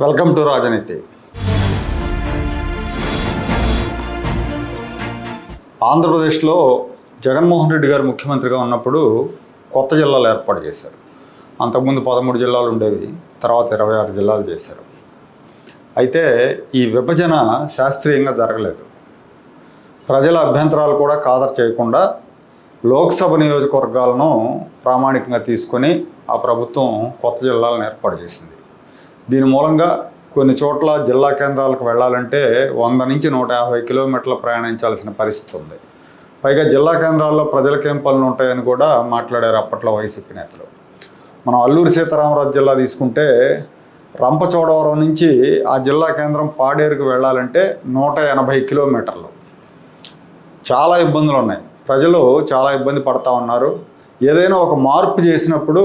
Welcome to రాజనీతి. ఆంధ్రప్రదేశ్లో జగన్మోహన్ రెడ్డి గారు ముఖ్యమంత్రిగా ఉన్నప్పుడు కొత్త జిల్లాలు ఏర్పాటు చేశారు. అంతకుముందు పదమూడు జిల్లాలు ఉండేవి తర్వాత ఇరవై ఆరు జిల్లాలు చేశారు. అయితే ఈ విభజన శాస్త్రీయంగా జరగలేదు. ప్రజల అభ్యంతరాలు కూడా ఖాదరు చేయకుండా లోక్సభ నియోజకవర్గాలను ప్రామాణికంగా తీసుకొని ఆ ప్రభుత్వం కొత్త జిల్లాలను ఏర్పాటు చేసింది. దీని మూలంగా కొన్ని చోట్ల జిల్లా కేంద్రాలకు వెళ్ళాలంటే వంద నుంచి నూట యాభై కిలోమీటర్లు ప్రయాణించాల్సిన పరిస్థితి ఉంది. పైగా జిల్లా కేంద్రాల్లో ప్రజలకేం పనులు ఉంటాయని కూడా మాట్లాడారు అప్పట్లో వైసీపీ నేతలు. మనం అల్లూరు సీతారామరాజు జిల్లా తీసుకుంటే రంపచోడవరం నుంచి ఆ జిల్లా కేంద్రం పాడేరుకు వెళ్ళాలంటే నూట ఎనభై కిలోమీటర్లు. చాలా ఇబ్బందులు ఉన్నాయి. ప్రజలు చాలా ఇబ్బంది పడతా ఉన్నారు. ఏదైనా ఒక మార్పు చేసినప్పుడు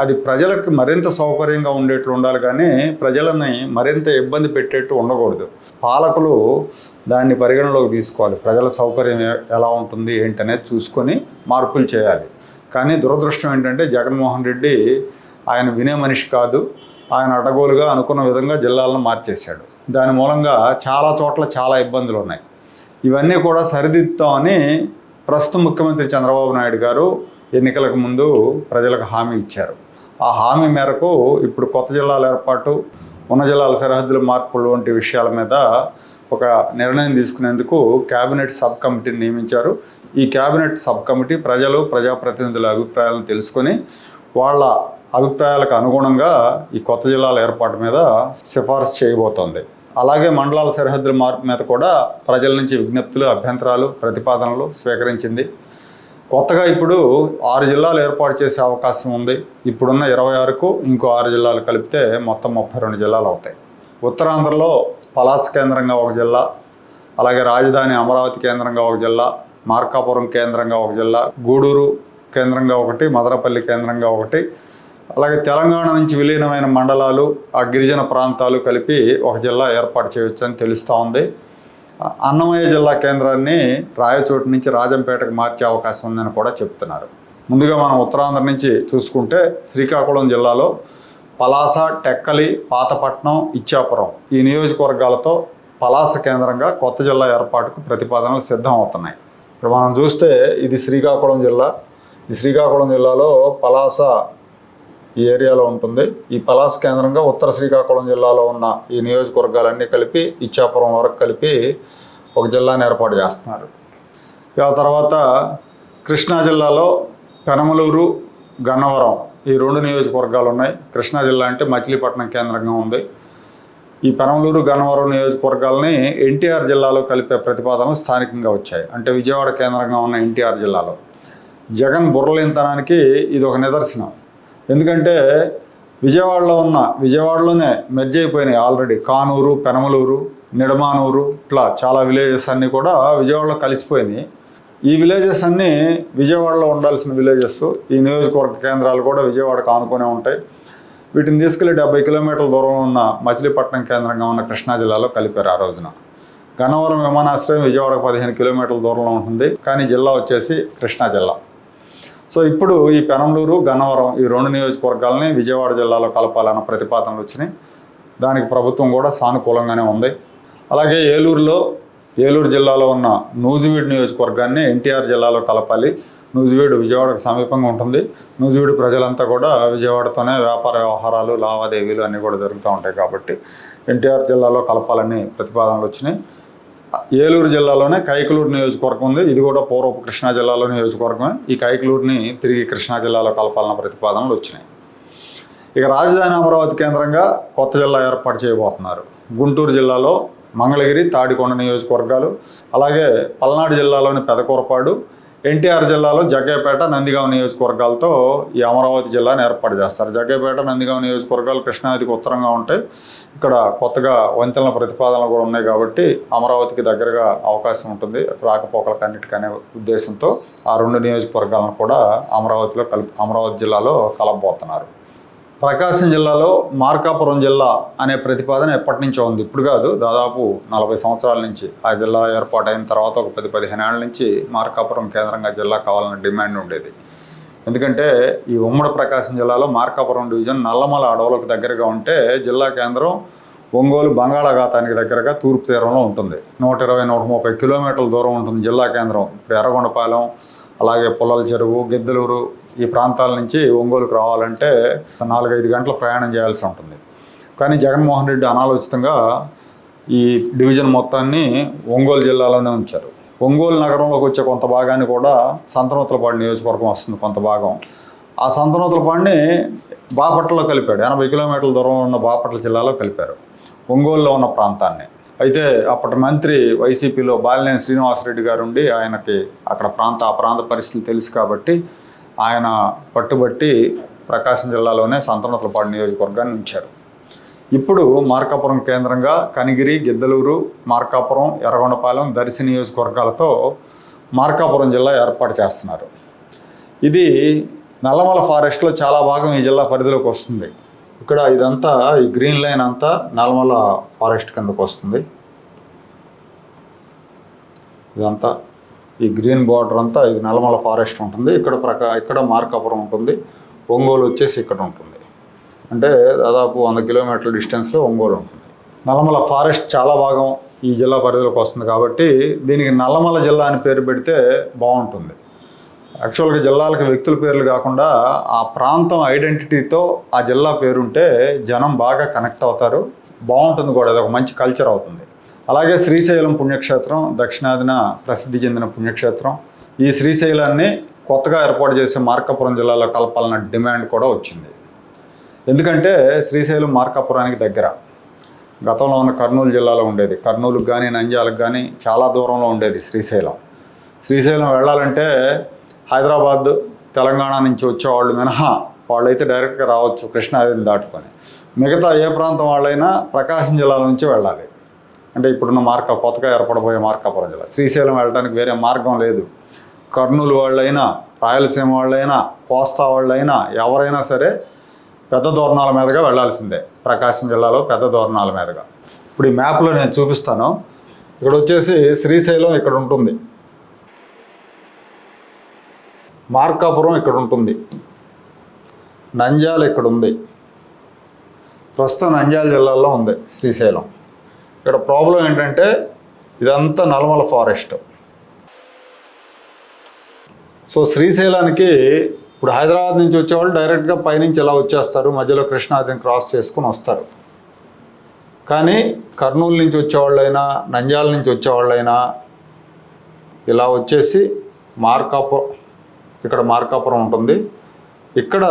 అది ప్రజలకు మరింత సౌకర్యంగా ఉండేట్లు ఉండాలి కానీ ప్రజలని మరింత ఇబ్బంది పెట్టేట్టు ఉండకూడదు. పాలకులు దాన్ని పరిగణలోకి తీసుకోవాలి. ప్రజల సౌకర్యం ఎలా ఉంటుంది ఏంటనేది చూసుకొని మార్పులు చేయాలి. కానీ దురదృష్టం ఏంటంటే జగన్మోహన్ రెడ్డి ఆయన వినే మనిషి కాదు. ఆయన అడగోలుగా అనుకున్న విధంగా జిల్లాలను మార్చేశాడు. దాని మూలంగా చాలా చోట్ల చాలా ఇబ్బందులు ఉన్నాయి. ఇవన్నీ కూడా సరిదిద్దుతామని ప్రస్తుత ముఖ్యమంత్రి చంద్రబాబు నాయుడు గారు ఎన్నికలకు ముందు ప్రజలకు హామీ ఇచ్చారు. ఆ హామీ మేరకు ఇప్పుడు కొత్త జిల్లాల ఏర్పాటు ఉన్న జిల్లాల సరిహద్దుల మార్పులు వంటి విషయాల మీద ఒక నిర్ణయం తీసుకునేందుకు కేబినెట్ సబ్ కమిటీని నియమించారు. ఈ కేబినెట్ సబ్ కమిటీ ప్రజలు ప్రజాప్రతినిధుల అభిప్రాయాలను తెలుసుకొని వాళ్ళ అభిప్రాయాలకు అనుగుణంగా ఈ కొత్త జిల్లాల ఏర్పాటు మీద సిఫార్సు చేయబోతోంది. అలాగే మండలాల సరిహద్దుల మార్పు మీద కూడా ప్రజల నుంచి విజ్ఞప్తులు అభ్యంతరాలు ప్రతిపాదనలు స్వీకరించింది. కొత్తగా ఇప్పుడు ఆరు జిల్లాలు ఏర్పాటు చేసే అవకాశం ఉంది. ఇప్పుడున్న ఇరవై ఆరుకు ఇంకో ఆరు జిల్లాలు కలిపితే మొత్తం ముప్పై రెండు జిల్లాలు అవుతాయి. ఉత్తరాంధ్రలో పలాస కేంద్రంగా ఒక జిల్లా అలాగే రాజధాని అమరావతి కేంద్రంగా ఒక జిల్లా మార్కాపురం కేంద్రంగా ఒక జిల్లా గూడూరు కేంద్రంగా ఒకటి మదనపల్లి కేంద్రంగా ఒకటి అలాగే తెలంగాణ నుంచి విలీనమైన మండలాలు ఆ గిరిజన ప్రాంతాలు కలిపి ఒక జిల్లా ఏర్పాటు చేయవచ్చని తెలుస్తూ ఉంది. అన్నమయ్య జిల్లా కేంద్రాన్ని రాయచోటు నుంచి రాజంపేటకు మార్చే అవకాశం ఉందని కూడా చెప్తున్నారు. ముందుగా మనం ఉత్తరాంధ్ర నుంచి చూసుకుంటే శ్రీకాకుళం జిల్లాలో పలాస టెక్కలి పాతపట్నం ఇచ్చాపురం ఈ నియోజకవర్గాలతో పలాస కేంద్రంగా కొత్త జిల్లా ఏర్పాటుకు ప్రతిపాదనలు సిద్ధం అవుతున్నాయి ఇప్పుడు మనం చూస్తే ఇది శ్రీకాకుళం జిల్లా. ఈ శ్రీకాకుళం జిల్లాలో పలాస ఈ ఏరియాలో ఉంటుంది. ఈ పలాస్ కేంద్రంగా ఉత్తర శ్రీకాకుళం జిల్లాలో ఉన్న ఈ నియోజకవర్గాలన్నీ కలిపి ఇచ్చాపురం వరకు కలిపి ఒక జిల్లాను ఏర్పాటు చేస్తున్నారు. ఆ తర్వాత కృష్ణా జిల్లాలో పెనమలూరు గన్నవరం ఈ రెండు నియోజకవర్గాలు ఉన్నాయి. కృష్ణా జిల్లా అంటే మచిలీపట్నం కేంద్రంగా ఉంది. ఈ పెనమలూరు గన్నవరం నియోజకవర్గాలని ఎన్టీఆర్ జిల్లాలో కలిపే ప్రతిపాదనలు స్థానికంగా వచ్చాయి. అంటే విజయవాడ కేంద్రంగా ఉన్న ఎన్టీఆర్ జిల్లాలో. జగన్ బుర్రలేనితనానికి ఇది ఒక నిదర్శనం. ఎందుకంటే విజయవాడలో ఉన్న విజయవాడలోనే మెర్జ్ అయిపోయినాయి ఆల్రెడీ కానూరు పెనమలూరు నిడమానూరు ఇట్లా చాలా విలేజెస్ అన్నీ కూడా విజయవాడలో కలిసిపోయినాయి. ఈ విలేజెస్ అన్నీ విజయవాడలో ఉండాల్సిన విలేజెస్ ఈ నియోజకవర్గ కేంద్రాలు కూడా విజయవాడకు ఆనుకునే ఉంటాయి. వీటిని తీసుకెళ్ళి డెబ్బై కిలోమీటర్ల దూరంలో ఉన్న మచిలీపట్నం కేంద్రంగా ఉన్న కృష్ణా జిల్లాలో కలిపారు ఆ రోజున. గన్నవరం విమానాశ్రయం విజయవాడకు పదిహేను కిలోమీటర్ల దూరంలో ఉంటుంది. కానీ జిల్లా వచ్చేసి కృష్ణా జిల్లా. సో ఇప్పుడు ఈ పెనంలూరు గన్నవరం ఈ రెండు నియోజకవర్గాలని విజయవాడ జిల్లాలో కలపాలన్న ప్రతిపాదనలు వచ్చినాయి. దానికి ప్రభుత్వం కూడా సానుకూలంగానే ఉంది. అలాగే ఏలూరులో ఏలూరు జిల్లాలో ఉన్న నూజివీడు నియోజకవర్గాన్ని ఎన్టీఆర్ జిల్లాలో కలపాలి. నూజివీడు విజయవాడకు సమీపంగా ఉంటుంది. నూజివీడు ప్రజలంతా కూడా విజయవాడతోనే వ్యాపార వ్యవహారాలు లావాదేవీలు అన్నీ కూడా జరుగుతూ ఉంటాయి కాబట్టి ఎన్టీఆర్ జిల్లాలో కలపాలని ప్రతిపాదనలు వచ్చినాయి. ఏలూరు జిల్లాలోనే కైకలూరు నియోజకవర్గం ఉంది. ఇది కూడా పూర్వపు కృష్ణా జిల్లాలో నియోజకవర్గమే. ఈ కైకలూరుని తిరిగి కృష్ణా జిల్లాలో కలపాలన్న ప్రతిపాదనలు వచ్చినాయి. ఇక రాజధాని అమరావతి కేంద్రంగా కొత్త జిల్లా ఏర్పాటు చేయబోతున్నారు. గుంటూరు జిల్లాలో మంగళగిరి తాడికొండ నియోజకవర్గాలు అలాగే పల్నాడు జిల్లాలోని పెదకూరపాడు ఎన్టీఆర్ జిల్లాలో జగ్గయ్యపేట నందిగాం నియోజకవర్గాలతో ఈ అమరావతి జిల్లాను ఏర్పాటు చేస్తారు. జగ్గయ్యపేట నందిగాం నియోజకవర్గాలు కృష్ణానదికి ఉత్తరంగా ఉంటాయి. ఇక్కడ కొత్తగా వంతెనల ప్రతిపాదనలు కూడా ఉన్నాయి కాబట్టి అమరావతికి దగ్గరగా అవకాశం ఉంటుంది. రాకపోకలకు అన్నిటికనే ఉద్దేశంతో ఆ రెండు నియోజకవర్గాలను కూడా అమరావతిలో కలిపి అమరావతి జిల్లాలో కలపబోతున్నారు. ప్రకాశం జిల్లాలో మార్కాపురం జిల్లా అనే ప్రతిపాదన ఎప్పటి నుంచో ఉంది. ఇప్పుడు కాదు దాదాపు నలభై సంవత్సరాల నుంచి ఆ జిల్లా ఏర్పాటైన తర్వాత ఒక పది పదిహేను ఏళ్ళ నుంచి మార్కాపురం కేంద్రంగా జిల్లా కావాలన్న డిమాండ్ ఉండేది. ఎందుకంటే ఈ ఉమ్మడి ప్రకాశం జిల్లాలో మార్కాపురం డివిజన్ నల్లమల అడవులకు దగ్గరగా ఉంటే జిల్లా కేంద్రం ఒంగోలు బంగాళాఖాతానికి దగ్గరగా తూర్పు తీరంలో ఉంటుంది. నూట ఇరవై నూట ముప్పై కిలోమీటర్ల దూరం ఉంటుంది జిల్లా కేంద్రం. ఇప్పుడు ఎర్రగొండపాలెం అలాగే పొలాల చెరువు గిద్దలూరు ఈ ప్రాంతాల నుంచి ఒంగోలుకు రావాలంటే నాలుగైదు గంటల ప్రయాణం చేయాల్సి ఉంటుంది. కానీ జగన్మోహన్ రెడ్డి అనాలోచితంగా ఈ డివిజన్ మొత్తాన్ని ఒంగోలు జిల్లాలోనే ఉంచారు. ఒంగోలు నగరంలోకి వచ్చే కొంత భాగాన్ని కూడా సంతనూతలపాడు నియోజకవర్గం వస్తుంది కొంత భాగం. ఆ సంతనోతులపాడిని బాపట్లలో కలిపాడు. ఎనభై కిలోమీటర్ల దూరం ఉన్న బాపట్ల జిల్లాలో కలిపారు. ఒంగోలులో ఉన్న ప్రాంతాన్ని. అయితే అప్పటి మంత్రి వైసీపీలో బాలినేని శ్రీనివాసరెడ్డి గారు ఉండి ఆయనకి అక్కడ ప్రాంత ఆ ప్రాంత పరిస్థితులు తెలుసు కాబట్టి ఆయన పట్టుబట్టి ప్రకాశం జిల్లాలోనే సంతనూతలపాడు నియోజకవర్గాన్ని ఉంచారు. ఇప్పుడు మార్కాపురం కేంద్రంగా కనిగిరి గిద్దలూరు మార్కాపురం ఎర్రగొండపాలెం దర్శి నియోజకవర్గాలతో మార్కాపురం జిల్లా ఏర్పాటు చేస్తున్నారు. ఇది నల్లమల ఫారెస్ట్లో చాలా భాగం ఈ జిల్లా పరిధిలోకి వస్తుంది. ఇక్కడ ఇదంతా ఈ గ్రీన్ లైన్ అంతా నల్లమల ఫారెస్ట్ కిందకు వస్తుంది. ఇదంతా ఈ గ్రీన్ బార్డర్ అంతా ఇది నల్లమల ఫారెస్ట్ ఉంటుంది. ఇక్కడ ప్రకా ఇక్కడ మార్కాపురం ఉంటుంది. ఒంగోలు వచ్చేసి ఇక్కడ ఉంటుంది. అంటే దాదాపు వంద కిలోమీటర్ల డిస్టెన్స్లో ఒంగోలు ఉంటుంది. నల్లమల ఫారెస్ట్ చాలా భాగం ఈ జిల్లా పరిధిలోకి వస్తుంది కాబట్టి దీనికి నల్లమల జిల్లా అని పేరు పెడితే బాగుంటుంది. యాక్చువల్గా జిల్లాలకు వ్యక్తుల పేర్లు కాకుండా ఆ ప్రాంతం ఐడెంటిటీతో ఆ జిల్లా పేరుంటే జనం బాగా కనెక్ట్ అవుతారు. బాగుంటుంది కూడా అది ఒక మంచి కల్చర్ అవుతుంది. అలాగే శ్రీశైలం పుణ్యక్షేత్రం దక్షిణాదిన ప్రసిద్ధి చెందిన పుణ్యక్షేత్రం. ఈ శ్రీశైలాన్ని కొత్తగా ఏర్పాటు చేసే మార్కాపురం జిల్లాలో కలపాలన్న డిమాండ్ కూడా వచ్చింది. ఎందుకంటే శ్రీశైలం మార్కాపురానికి దగ్గర గతంలో ఉన్న కర్నూలు జిల్లాలో ఉండేది. కర్నూలుకు కానీ నంద్యాలకు కానీ చాలా దూరంలో ఉండేది శ్రీశైలం. శ్రీశైలం వెళ్ళాలంటే హైదరాబాద్ తెలంగాణ నుంచి వచ్చేవాళ్ళు మినహా వాళ్ళైతే డైరెక్ట్గా రావచ్చు కృష్ణాదిని దాటుకొని. మిగతా ఏ ప్రాంతం వాళ్ళైనా ప్రకాశం జిల్లాల నుంచి వెళ్ళాలి. అంటే ఇప్పుడున్న మార్క కొత్తగా ఏర్పడబోయే మార్కాపురం జిల్లా. శ్రీశైలం వెళ్ళడానికి వేరే మార్గం లేదు. కర్నూలు వాళ్ళైనా రాయలసీమ వాళ్ళైనా కోస్తా వాళ్ళైనా ఎవరైనా సరే పెద్ద దూరణాల మీదుగా వెళ్ళాల్సిందే. ప్రకాశం జిల్లాలో పెద్ద దూరణాల మీదుగా. ఇప్పుడు ఈ మ్యాప్లో నేను చూపిస్తాను. ఇక్కడ వచ్చేసి శ్రీశైలం ఇక్కడ ఉంటుంది. మార్కాపురం ఇక్కడ ఉంటుంది నంద్యాల ఇక్కడ ఉంది ప్రస్తుతం నంజాల జిల్లాలో ఉంది శ్రీశైలం. ఇక్కడ ప్రాబ్లం ఏంటంటే ఇదంతా నల్మల ఫారెస్ట్. సో శ్రీశైలానికి ఇప్పుడు హైదరాబాద్ నుంచి వచ్చేవాళ్ళు డైరెక్ట్గా పైనుంచి ఇలా వచ్చేస్తారు. మధ్యలో కృష్ణాదిని క్రాస్ చేసుకుని వస్తారు. కానీ కర్నూలు నుంచి వచ్చేవాళ్ళైనా నంజాల నుంచి వచ్చేవాళ్ళైనా ఇలా వచ్చేసి మార్కాపురం ఇక్కడ మార్కాపురం ఉంటుంది. ఇక్కడ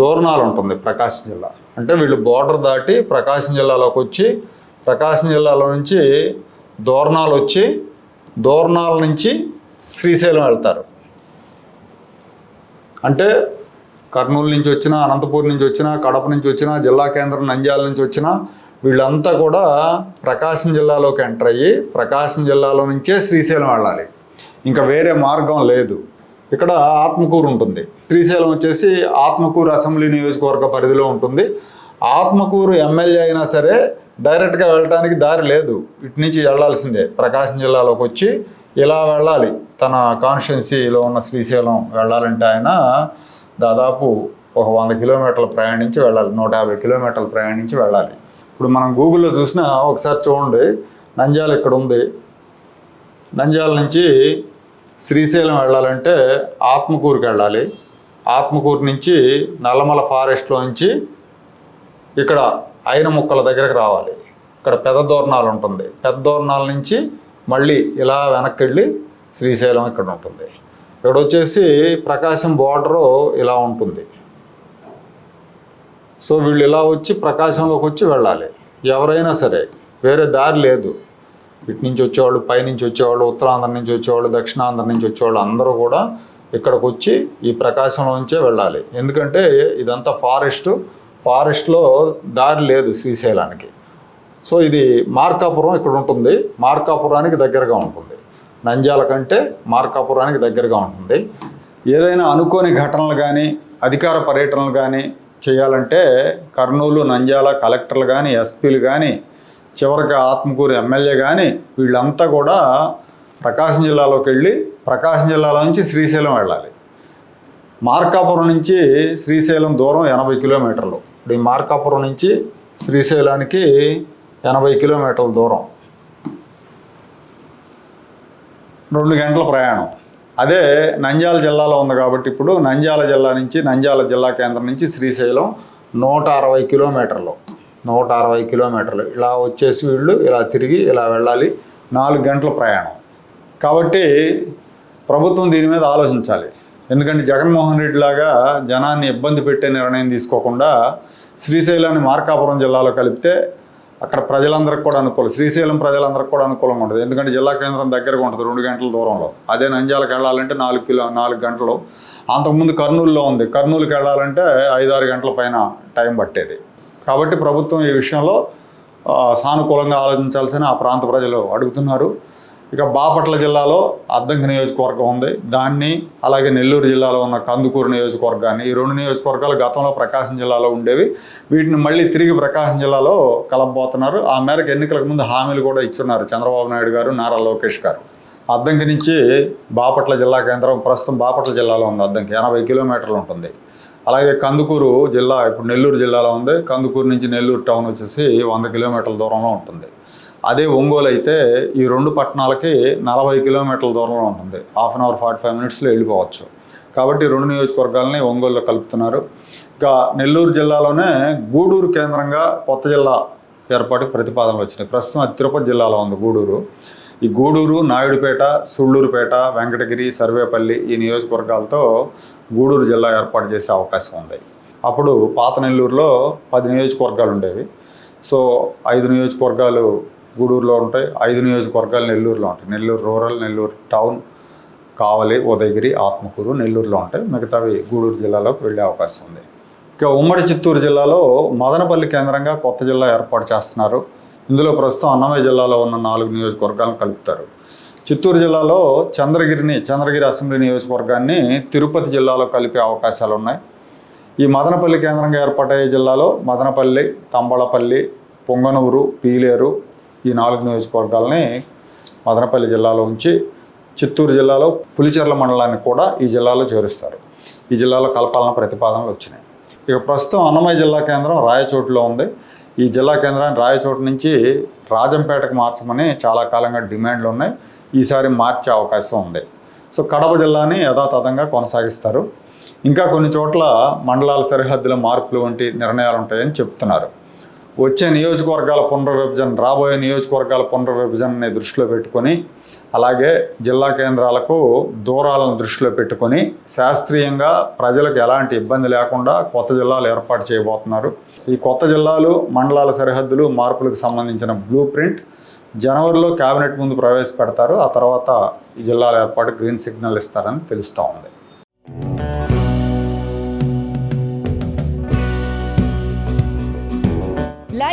దోర్నాలు ఉంటుంది ప్రకాశం జిల్లా. అంటే వీళ్ళు బోర్డర్ దాటి ప్రకాశం జిల్లాలోకి వచ్చి ప్రకాశం జిల్లాలో నుంచి దోర్నాలు వచ్చి దోర్నాల నుంచి శ్రీశైలం వెళ్తారు. అంటే కర్నూలు నుంచి వచ్చిన అనంతపూర్ నుంచి వచ్చిన కడప నుంచి వచ్చిన జిల్లా కేంద్రం నంద్యాల నుంచి వచ్చిన వీళ్ళంతా కూడా ప్రకాశం జిల్లాలోకి ఎంటర్ అయ్యి ప్రకాశం జిల్లాలో నుంచే శ్రీశైలం వెళ్ళాలి. ఇంకా వేరే మార్గం లేదు. ఇక్కడ ఆత్మకూరు ఉంటుంది. శ్రీశైలం వచ్చేసి ఆత్మకూరు అసెంబ్లీ నియోజకవర్గ పరిధిలో ఉంటుంది. ఆత్మకూరు ఎమ్మెల్యే అయినా సరే డైరెక్ట్గా వెళ్ళడానికి దారి లేదు. ఇటు నుంచి వెళ్ళాల్సిందే. ప్రకాశం జిల్లాలోకి వచ్చి ఇలా వెళ్ళాలి. తన కాన్స్టిట్యున్సీలో ఉన్న శ్రీశైలం వెళ్ళాలంటే ఆయన దాదాపు ఒక వంద కిలోమీటర్లు ప్రయాణించి వెళ్ళాలి. నూట యాభై కిలోమీటర్లు ప్రయాణించి వెళ్ళాలి. ఇప్పుడు మనం గూగుల్లో చూసినా ఒకసారి చూడండి. నంద్యాల ఇక్కడ ఉంది నంద్యాల నుంచి శ్రీశైలం వెళ్ళాలంటే ఆత్మకూరుకి వెళ్ళాలి. ఆత్మకూరు నుంచి నల్లమల ఫారెస్ట్లో నుంచి ఇక్కడ అయిన ముక్కల దగ్గరకు రావాలి. ఇక్కడ పెద్ద దోరణాలు ఉంటుంది. పెద్ద దోరణాల నుంచి మళ్ళీ ఇలా వెనక్కి వెళ్ళి శ్రీశైలం ఇక్కడ ఉంటుంది. ఇక్కడ వచ్చేసి ప్రకాశం బార్డరు ఇలా ఉంటుంది. సో వీళ్ళు ఇలా వచ్చి ప్రకాశంలోకి వచ్చి వెళ్ళాలి. ఎవరైనా సరే వేరే దారి లేదు. ఇటు నుంచి వచ్చేవాళ్ళు పైనుంచి వచ్చేవాళ్ళు ఉత్తరాంధ్ర నుంచి వచ్చేవాళ్ళు దక్షిణాంధ్ర నుంచి వచ్చేవాళ్ళు అందరూ కూడా ఇక్కడికి వచ్చి ఈ ప్రకాశంలోంచే వెళ్ళాలి. ఎందుకంటే ఇదంతా ఫారెస్ట్ ఫారెస్ట్లో దారి లేదు శ్రీశైలానికి. సో ఇది మార్కాపురం ఇక్కడ ఉంటుంది మార్కాపురానికి దగ్గరగా ఉంటుంది. నంద్యాల కంటే మార్కాపురానికి దగ్గరగా ఉంటుంది. ఏదైనా అనుకోని ఘటనలు కానీ అధికార పర్యటనలు కానీ చేయాలంటే కర్నూలు నంద్యాల కలెక్టర్లు కానీ ఎస్పీలు కానీ చివరికి ఆత్మకూరు ఎమ్మెల్యే కానీ వీళ్ళంతా కూడా ప్రకాశం జిల్లాలోకి వెళ్ళి ప్రకాశం జిల్లాలో నుంచి శ్రీశైలం వెళ్ళాలి. మార్కాపురం నుంచి శ్రీశైలం దూరం ఎనభై కిలోమీటర్లు. ఇప్పుడు ఈ మార్కాపురం నుంచి శ్రీశైలానికి ఎనభై కిలోమీటర్ల దూరం. రెండు గంటల ప్రయాణం. అదే నంద్యాల జిల్లాలో ఉంది కాబట్టి ఇప్పుడు నంద్యాల జిల్లా నుంచి నంద్యాల జిల్లా కేంద్రం నుంచి శ్రీశైలం నూట అరవై కిలోమీటర్లు. నూట అరవై కిలోమీటర్లు. ఇలా వచ్చేసి వీళ్ళు ఇలా తిరిగి ఇలా వెళ్ళాలి. నాలుగు గంటల ప్రయాణం. కాబట్టి ప్రభుత్వం దీని మీద ఆలోచించాలి. ఎందుకంటే జగన్మోహన్ రెడ్డి లాగా జనాన్ని ఇబ్బంది పెట్టే నిర్ణయం తీసుకోకుండా శ్రీశైలాన్ని మార్కాపురం జిల్లాలో కలిపితే అక్కడ ప్రజలందరికీ కూడా అనుకూలం శ్రీశైలం ప్రజలందరికీ కూడా అనుకూలంగా ఉంటుంది. ఎందుకంటే జిల్లా కేంద్రం దగ్గరగా ఉంటుంది రెండు గంటల దూరంలో. అదే నంజాలకు వెళ్ళాలంటే నాలుగు కిలో నాలుగు గంటలు. అంతకుముందు కర్నూలులో ఉంది. కర్నూలుకి వెళ్ళాలంటే ఐదారు గంటల పైన టైం పట్టేది. కాబట్టి ప్రభుత్వం ఈ విషయంలో సానుకూలంగా ఆలోచించాల్సిన ఆ ప్రాంత ప్రజలు అడుగుతున్నారు. ఇక బాపట్ల జిల్లాలో అద్దంకి నియోజకవర్గం ఉంది. దాన్ని అలాగే నెల్లూరు జిల్లాలో ఉన్న కందుకూరు నియోజకవర్గాన్ని ఈ రెండు నియోజకవర్గాలు గతంలో ప్రకాశం జిల్లాలో ఉండేవి. వీటిని మళ్ళీ తిరిగి ప్రకాశం జిల్లాలో కలపబోతున్నారు. ఆ మేరకు ఎన్నికలకు ముందు హామీలు కూడా ఇచ్చున్నారు చంద్రబాబు నాయుడు గారు నారా లోకేష్ గారు. అద్దంకి నుంచి బాపట్ల జిల్లా కేంద్రం ప్రస్తుతం బాపట్ల జిల్లాలో ఉంది అద్దంకి. ఎనభై కిలోమీటర్లు ఉంటుంది. అలాగే కందుకూరు జిల్లా ఇప్పుడు నెల్లూరు జిల్లాలో ఉంది. కందుకూరు నుంచి నెల్లూరు టౌన్ వచ్చేసి వంద కిలోమీటర్ల దూరంలో ఉంటుంది. అదే ఒంగోలు అయితే ఈ రెండు పట్టణాలకి నలభై కిలోమీటర్ల దూరంలో ఉంటుంది. Half an hour forty five మినిట్స్లో వెళ్ళిపోవచ్చు. కాబట్టి రెండు నియోజకవర్గాలని ఒంగోలులో కలుపుతున్నారు. ఇంకా నెల్లూరు జిల్లాలోనే గూడూరు కేంద్రంగా కొత్త జిల్లా ఏర్పాటుకు ప్రతిపాదనలు వచ్చినాయి. ప్రస్తుతం అది తిరుపతి జిల్లాలో ఉంది గూడూరు. ఈ గూడూరు నాయుడుపేట సుళ్ళూరుపేట వెంకటగిరి సర్వేపల్లి ఈ నియోజకవర్గాలతో గూడూరు జిల్లా ఏర్పాటు చేసే అవకాశం ఉంది. అప్పుడు పాత నెల్లూరులో పది నియోజకవర్గాలు ఉండేవి. సో ఐదు నియోజకవర్గాలు గూడూరులో ఉంటాయి. ఐదు నియోజకవర్గాలు నెల్లూరులో ఉంటాయి. నెల్లూరు రూరల్ నెల్లూరు టౌన్ కావలి ఉదయగిరి ఆత్మకూరు నెల్లూరులో ఉంటాయి. మిగతావి గూడూరు జిల్లాలోకి వెళ్ళే అవకాశం ఉంది. ఇక ఉమ్మడి చిత్తూరు జిల్లాలో మదనపల్లి కేంద్రంగా కొత్త జిల్లా ఏర్పాటు చేస్తున్నారు. ఇందులో ప్రస్తుతం అన్నమయ్య జిల్లాలో ఉన్న నాలుగు నియోజకవర్గాలను కలుపుతారు. చిత్తూరు జిల్లాలో చంద్రగిరిని చంద్రగిరి అసెంబ్లీ నియోజకవర్గాన్ని తిరుపతి జిల్లాలో కలిపే అవకాశాలు ఉన్నాయి ఈ మదనపల్లి కేంద్రంగా ఏర్పాటయ్యే జిల్లాలో మదనపల్లి తంబళపల్లి పొంగనూరు పీలేరు ఈ నాలుగు నియోజకవర్గాలని మదనపల్లి జిల్లాలో ఉంచి చిత్తూరు జిల్లాలో పులిచెర్ల మండలాన్ని కూడా ఈ జిల్లాలో చేరుస్తారు. ఈ జిల్లాలో కలపాలన్న ప్రతిపాదనలు వచ్చినాయి. ఇక ప్రస్తుతం అన్నమయ్య జిల్లా కేంద్రం రాయచోటులో ఉంది. ఈ జిల్లా కేంద్రాన్ని రాయచోటు నుంచి రాజంపేటకు మార్చమని చాలా కాలంగా డిమాండ్లు ఉన్నాయి. ఈసారి మార్చే అవకాశం ఉంది. సో కడప జిల్లాని యథాతథంగా కొనసాగిస్తారు. ఇంకా కొన్ని చోట్ల మండలాల సరిహద్దుల మార్పులు వంటి నిర్ణయాలు ఉంటాయని చెప్తున్నారు. వచ్చే నియోజకవర్గాల పునర్విభజన రాబోయే నియోజకవర్గాల పునర్విభజనని దృష్టిలో పెట్టుకొని అలాగే జిల్లా కేంద్రాలకు దూరాలను దృష్టిలో పెట్టుకొని శాస్త్రీయంగా ప్రజలకు ఎలాంటి ఇబ్బంది లేకుండా కొత్త జిల్లాలు ఏర్పాటు చేయబోతున్నారు. ఈ కొత్త జిల్లాలు మండలాల సరిహద్దులు మార్పులకు సంబంధించిన బ్లూ ప్రింట్ జనవరిలో కేబినెట్ ముందు ప్రవేశపెడతారు. ఆ తర్వాత ఈ జిల్లాల ఏర్పాటు గ్రీన్ సిగ్నల్ ఇస్తారని తెలుస్తూ ఉంది.